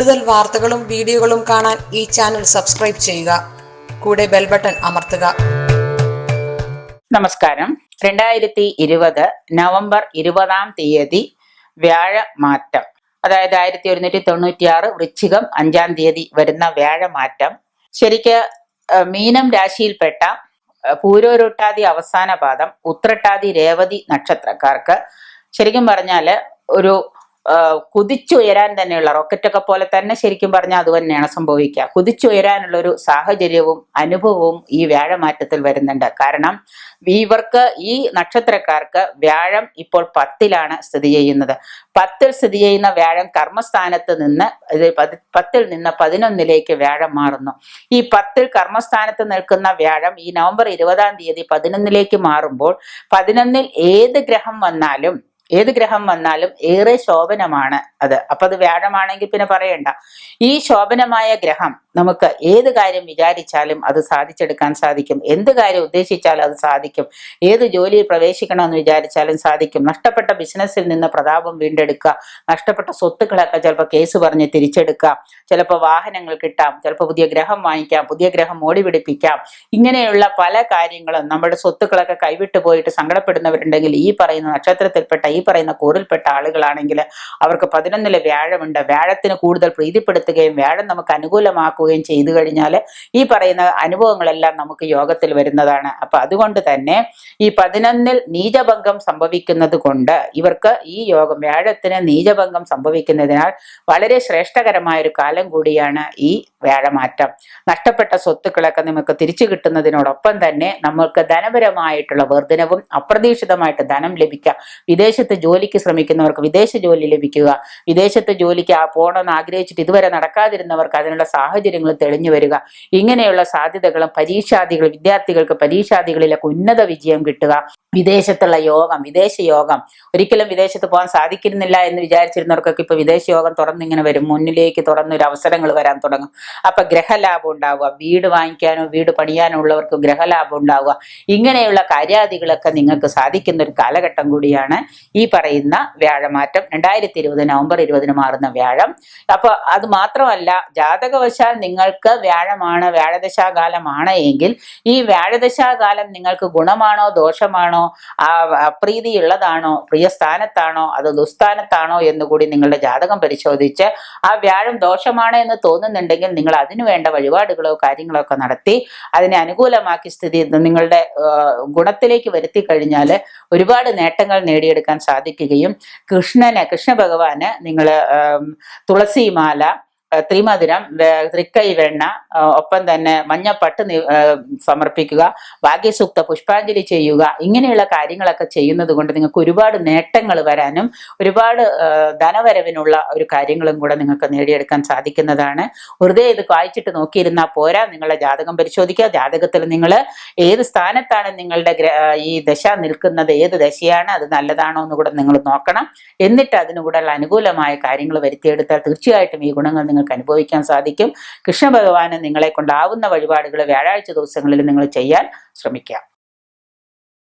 കൂടുതൽ വാർത്തകളും വീഡിയോകളും കാണാൻ ഈ ചാനൽ സബ്സ്ക്രൈബ് ചെയ്യുക. കൂടെ ബെൽ ബട്ടൺ അമർത്തുക. നമസ്കാരം. രണ്ടായിരത്തി ഇരുപത് നവംബർ ഇരുപതാം തീയതി വ്യാഴമാറ്റം. അതായത് ആയിരത്തി ഒരുന്നൂറ്റി തൊണ്ണൂറ്റി ആറ് വൃശ്ചികം അഞ്ചാം തീയതി വരുന്ന വ്യാഴമാറ്റം. ശരിക്ക് മീനം രാശിയിൽപ്പെട്ട പൂരോരുട്ടാതി അവസാന പാദം ഉത്രട്ടാതി രേവതി നക്ഷത്രക്കാർക്ക് ശരിക്കും പറഞ്ഞാൽ ഒരു കുതിച്ചുയരാൻ തന്നെയുള്ള റോക്കറ്റൊക്കെ പോലെ തന്നെ ശരിക്കും പറഞ്ഞാൽ അത് തന്നെയാണ് സംഭവിക്കുക. കുതിച്ചുയരാനുള്ള ഒരു സാഹചര്യവും അനുഭവവും ഈ വ്യാഴമാറ്റത്തിൽ വരുന്നുണ്ട്. കാരണം ഇവർക്ക് ഈ നക്ഷത്രക്കാർക്ക് വ്യാഴം ഇപ്പോൾ പത്തിലാണ് സ്ഥിതി ചെയ്യുന്നത്. പത്തിൽ സ്ഥിതി ചെയ്യുന്ന വ്യാഴം കർമ്മസ്ഥാനത്ത് നിന്ന് പത്തിൽ നിന്ന് പതിനൊന്നിലേക്ക് വ്യാഴം മാറുന്നു. ഈ പത്തിൽ കർമ്മസ്ഥാനത്ത് നിൽക്കുന്ന വ്യാഴം ഈ നവംബർ ഇരുപതാം തീയതി പതിനൊന്നിലേക്ക് മാറുമ്പോൾ പതിനൊന്നിൽ ഏത് ഗ്രഹം വന്നാലും ഏത് ഗ്രഹം വന്നാലും ഏറെ ശോഭനമാണ് അത്. അപ്പൊ അത് വ്യാഴമാണെങ്കിൽ പിന്നെ പറയണ്ട. ഈ ശോഭനമായ ഗ്രഹം നമുക്ക് ഏത് കാര്യം വിചാരിച്ചാലും അത് സാധിച്ചെടുക്കാൻ സാധിക്കും. എന്ത് കാര്യം ഉദ്ദേശിച്ചാലും അത് സാധിക്കും. ഏത് ജോലിയിൽ പ്രവേശിക്കണമെന്ന് വിചാരിച്ചാലും സാധിക്കും. നഷ്ടപ്പെട്ട ബിസിനസ്സിൽ നിന്ന് പ്രതാപം വീണ്ടെടുക്കുക. നഷ്ടപ്പെട്ട സ്വത്തുക്കളൊക്കെ ചിലപ്പോൾ കേസ് പറഞ്ഞ് തിരിച്ചെടുക്കാം ചിലപ്പോൾ വാഹനങ്ങൾ കിട്ടാം. ചിലപ്പോൾ പുതിയ ഗ്രഹം വാങ്ങിക്കാം. പുതിയ ഗ്രഹം മോടി പിടിപ്പിക്കാം. ഇങ്ങനെയുള്ള പല കാര്യങ്ങളും നമ്മുടെ സ്വത്തുക്കളൊക്കെ കൈവിട്ടു പോയിട്ട് സങ്കടപ്പെടുന്നവരുണ്ടെങ്കിൽ ഈ പറയുന്ന നക്ഷത്രത്തിൽപ്പെട്ട ഈ പറയുന്ന കൂറിൽപ്പെട്ട ആളുകളാണെങ്കിൽ അവർക്ക് പതിനൊന്നിലെ വ്യാഴമുണ്ട്. വ്യാഴത്തിന് കൂടുതൽ പ്രീതിപ്പെടുത്തുകയും വ്യാഴം നമുക്ക് അനുകൂലമാക്കുകയും ചെയ്തു കഴിഞ്ഞാൽ ഈ പറയുന്ന അനുഭവങ്ങളെല്ലാം നമുക്ക് യോഗത്തിൽ വരുന്നതാണ്. അപ്പൊ അതുകൊണ്ട് തന്നെ ഈ പതിനൊന്നിൽ നീചഭംഗം സംഭവിക്കുന്നത് കൊണ്ട് ഇവർക്ക് ഈ യോഗം വ്യാഴത്തിന് നീചഭംഗം സംഭവിക്കുന്നതിനാൽ വളരെ ശ്രേഷ്ഠകരമായ ഒരു കാലം കൂടിയാണ് ഈ വ്യാഴമാറ്റം. നഷ്ടപ്പെട്ട സ്വത്തുക്കളൊക്കെ നമുക്ക് തിരിച്ചു കിട്ടുന്നതിനോടൊപ്പം തന്നെ നമ്മൾക്ക് ധനപരമായിട്ടുള്ള വർധനവും അപ്രതീക്ഷിതമായിട്ട് ധനം ലഭിക്കുക വിദേശത്ത് ജോലിക്ക് ശ്രമിക്കുന്നവർക്ക് വിദേശ ജോലി ലഭിക്കുക. വിദേശത്ത് ജോലിക്ക് പോകണമെന്ന് ആഗ്രഹിച്ചിട്ട് ഇതുവരെ നടക്കാതിരുന്നവർക്ക് അതിനുള്ള സാഹചര്യങ്ങൾ തെളിഞ്ഞു വരിക. ഇങ്ങനെയുള്ള സാധ്യതകളും പരീക്ഷാദികൾ വിദ്യാർത്ഥികൾക്ക് പരീക്ഷാദികളിലൊക്കെ ഉന്നത വിജയം കിട്ടുക. വിദേശത്തുള്ള യോഗം വിദേശ യോഗം. ഒരിക്കലും വിദേശത്ത് പോകാൻ സാധിക്കുന്നില്ല എന്ന് വിചാരിച്ചിരുന്നവർക്കൊക്കെ ഇപ്പൊ വിദേശ യോഗം തുറന്നിങ്ങനെ വരും. മുന്നിലേക്ക് തുറന്നൊരു അവസരങ്ങൾ വരാൻ തുടങ്ങും. അപ്പൊ ഗ്രഹലാഭം ഉണ്ടാവുക. വീട് വാങ്ങിക്കാനോ വീട് പണിയാനോ ഉള്ളവർക്ക് ഗ്രഹലാഭം ഉണ്ടാവുക. ഇങ്ങനെയുള്ള കാര്യാദികളൊക്കെ നിങ്ങൾക്ക് സാധിക്കുന്ന ഒരു കാലഘട്ടം കൂടിയാണ് ഈ പറയുന്ന വ്യാഴമാറ്റം. രണ്ടായിരത്തി ഇരുപത് നവംബർ ഇരുപതിന് മാറുന്ന വ്യാഴം. അപ്പൊ അത് മാത്രമല്ല ജാതകവശാൽ നിങ്ങൾക്ക് വ്യാഴമാണ് വ്യാഴദശാകാലമാണ് എങ്കിൽ ഈ വ്യാഴദശാകാലം നിങ്ങൾക്ക് ഗുണമാണോ ദോഷമാണോ അപ്രീതിയുള്ളതാണോ പ്രിയസ്ഥാനത്താണോ അതോ ദുസ്ഥാനത്താണോ എന്നുകൂടി നിങ്ങളുടെ ജാതകം പരിശോധിച്ച് ആ വ്യാഴം ദോഷമാണ് എന്ന് തോന്നുന്നുണ്ടെങ്കിൽ നിങ്ങൾ അതിനു വേണ്ട വഴിപാടുകളോ കാര്യങ്ങളോ ഒക്കെ നടത്തി അതിനെ അനുകൂലമാക്കി സ്ഥിതി നിങ്ങളുടെ ഗുണത്തിലേക്ക് വരുത്തി കഴിഞ്ഞാൽ ഒരുപാട് നേട്ടങ്ങൾ നേടിയെടുക്കാൻ സാധിക്കുകയും കൃഷ്ണനെ കൃഷ്ണ ഭഗവാന് നിങ്ങൾ തുളസിമാല ത്രിമധുരം തൃക്കൈ വെണ്ണ ഒപ്പം തന്നെ മഞ്ഞപ്പട്ട് സമർപ്പിക്കുക ഭാഗ്യസൂക്ത പുഷ്പാഞ്ജലി ചെയ്യുക ഇങ്ങനെയുള്ള കാര്യങ്ങളൊക്കെ ചെയ്യുന്നത് കൊണ്ട് നിങ്ങൾക്ക് ഒരുപാട് നേട്ടങ്ങൾ വരാനും ഒരുപാട് ധനവരവിനുള്ള ഒരു കാര്യങ്ങളും കൂടെ നിങ്ങൾക്ക് നേടിയെടുക്കാൻ സാധിക്കുന്നതാണ്. വെറുതെ ഇത് വായിച്ചിട്ട് നോക്കിയിരുന്നാൽ പോരാ നിങ്ങളുടെ ജാതകം പരിശോധിക്കുക. ജാതകത്തിൽ നിങ്ങൾ ഏത് സ്ഥാനത്താണ് നിങ്ങളുടെ ഈ ദശ നിൽക്കുന്നത് ഏത് ദശയാണ് അത് നല്ലതാണോ എന്ന് കൂടെ നിങ്ങൾ നോക്കണം. എന്നിട്ട് അതിനുകൂടെയുള്ള അനുകൂലമായ കാര്യങ്ങൾ വരുത്തിയെടുത്താൽ തീർച്ചയായിട്ടും ഈ ഗുണങ്ങൾ നിങ്ങൾക്ക് അനുഭവിക്കാൻ സാധിക്കും. കൃഷ്ണ ഭഗവാന് നിങ്ങളെ കൊണ്ടാവുന്ന വഴിപാടുകൾ വ്യാഴാഴ്ച ദിവസങ്ങളിൽ നിങ്ങൾ ചെയ്യാൻ ശ്രമിക്കുക